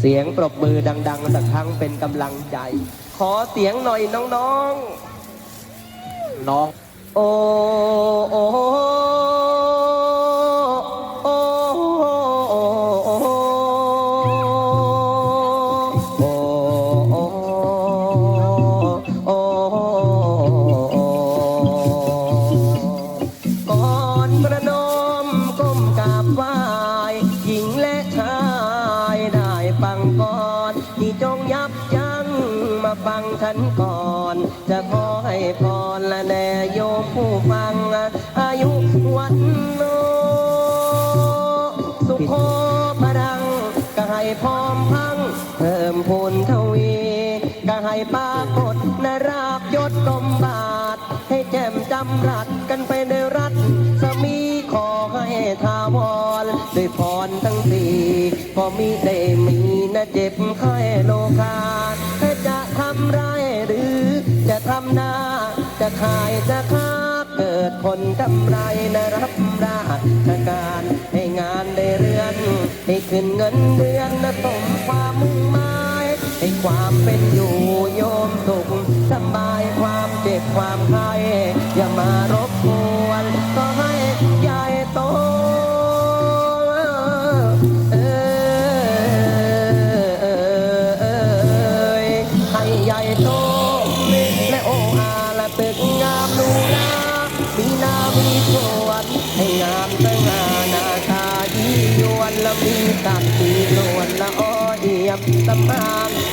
เสียงปรบมือดัง ๆ สักครั้งเป็นกำลังใจ ขอเสียงหน่อยน้องน้องๆโอ้โอ้ ฟังก่อนที่จงยับยั้งมาฟังฉันก่อน จะขอให้พรและแน่โยมผู้ฟัง อายุวันโนสุโคพรังก็ให้พร้อมพัง เพิ่มพูนทวีก็ให้ปรากฏนราบยศกลมบาท ให้แจ่มจำรัด มีนะเจ็บไข้โลกาจะทำไรายหรือ จะทำนาจะขายจะค้าเกิดผลกำไรนะรับราชการให้งานได้เรือน ให้ขึ้นเงินเดือนนะสมความมุ่งหมายให้ความเป็นอยู่โยมสุขสบายความเจ็บความไข้อย่ามารบ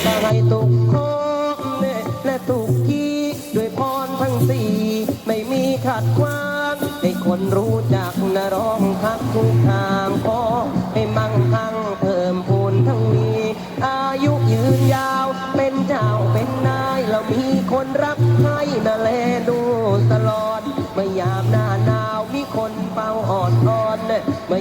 านก็ให้ตุกโคกและตุกกี้ด้วยพรทั้งสี่ไม่มีขัดขวางให้คนรู้จักนะร้องทักทุกทางขอให้มั่งคั่งเพิ่มพูนทั้งมีอายุยืนยาวเป็นเจ้าเป็นนายเรามีคนรักให้นะแลดูตลอดไม่ยามหน้าหนาวมีคนเป่าอ่อนอ่อนไม่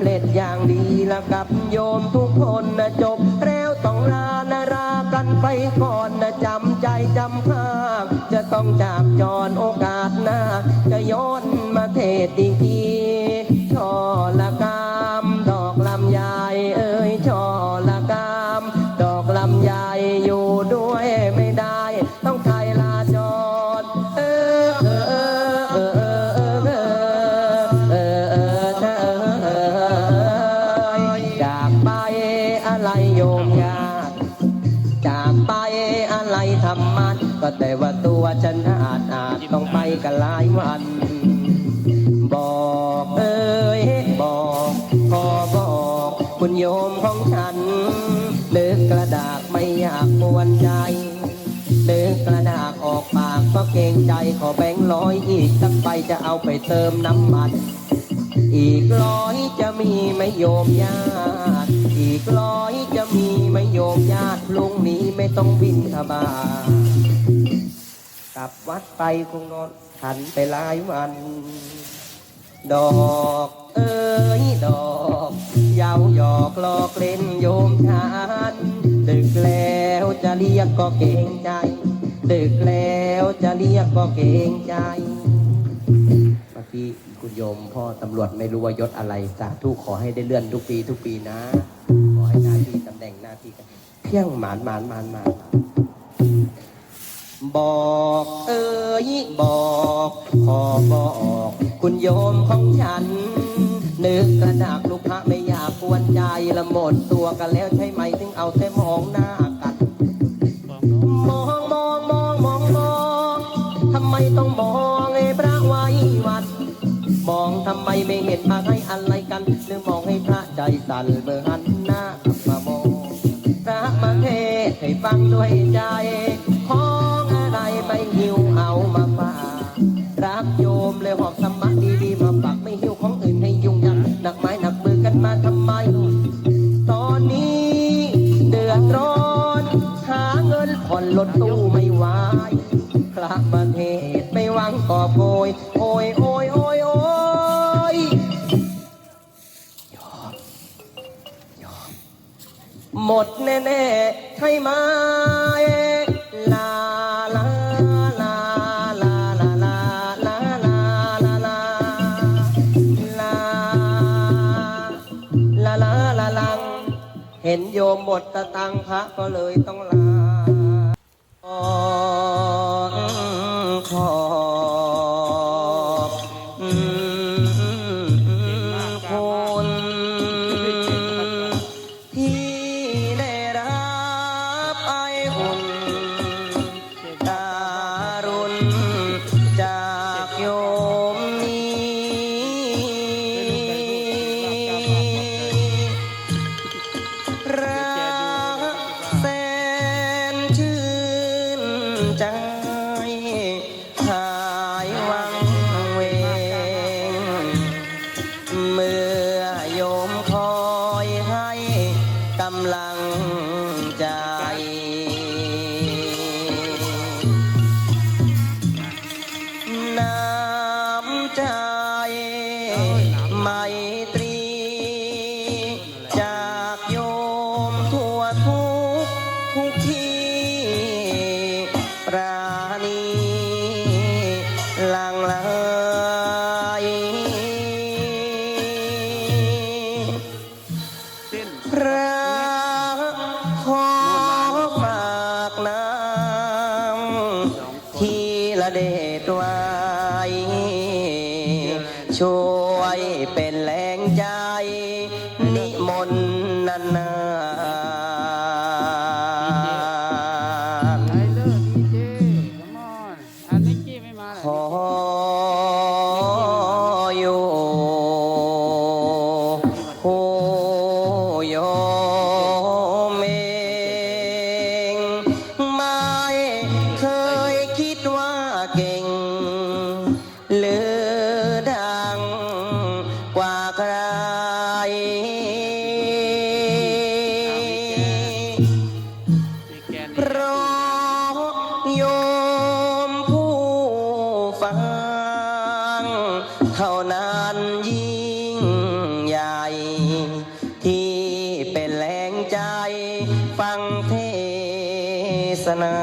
เร็จอย่างดีแล้วกับโยมทุกคนนะจบแล้วต้องลานารากันไปก่อนนะจำใจจำภาคจะต้องจากจรโอกาสหน้า จะย้อนมาเทศอีกที อะไรโยมยาจากไปอะไรทำมัน ก็แต่ว่าตัวฉันอาจอาจต้องไปกันหลายวัน บอกเอ้ยบอกขอบอกคุณโยมของฉันเลิกกระดาษไม่อยากกวนใจเลิกกระดาษออกปากก็เกรงใจขอแบงค์ร้อยอีกสักใบจะเอาไปเติมน้ำมัน อีกร้อยจะมีไหมโยมญาติอีกร้อย มีไหมโยมญาติลุงนี้ไม่ต้องบินทบาทกลับวัดไปคงนอนทันไปหลายวัน ดอกเอ้ยดอกเยาวหยอกลอกเล่นโยมฉันดึกแล้วจะเรียกก็เกรงใจ ดึกแล้วจะเรียกก็เกรงใจเมื่อกี้คุณโยมพ่อตำรวจไม่รู้ว่ายศอะไรสาธุขอให้ได้เลื่อนทุกปีทุกปีนะ ให้หน้าที่ตำแหน่งหน้าที่กันเพียงหมานหมานหมานหมานบอกเอ้ยบอกขอบอก คุณโยมของฉัน นึกกระดากลูกพระไม่อยากกวนใจละหมดตัวกันแล้วใช่ไหมถึงเอาแต่มองหน้ากัน มองมองมองมองมองทำไมต้องมองไอ้พระไว้วัด มองทำไมไม่เห็นมาให้อะไรกันหรือมองให้พระใจสั่นเมื่อหัน ฟังด้วยใจ ของอะไรไปหิวเอามาฝากรักโยมเลยหอบธรรมะดีๆมาฝากไม่หิวของอื่นให้ยุ่งยากหนักไม้หนักมือกันมาทำไม ตอนนี้เดือดร้อน หาเงินผ่อนรถตู้ไม่ไหวพระมาเทศไม่หวังกอบโกยโอยโอยโอยโอยยอมยอมหมดแน่ๆ ใช่ไหมลาลาลาลาลาลาลาลาลาลาลาลาลาลาลัง เห็นโยมหมดตะตังพระก็เลยต้องลา ช่วยเป็นแล นั้นยิ่งใหญ่ ที่เป็นแรงใจฟังเทศนา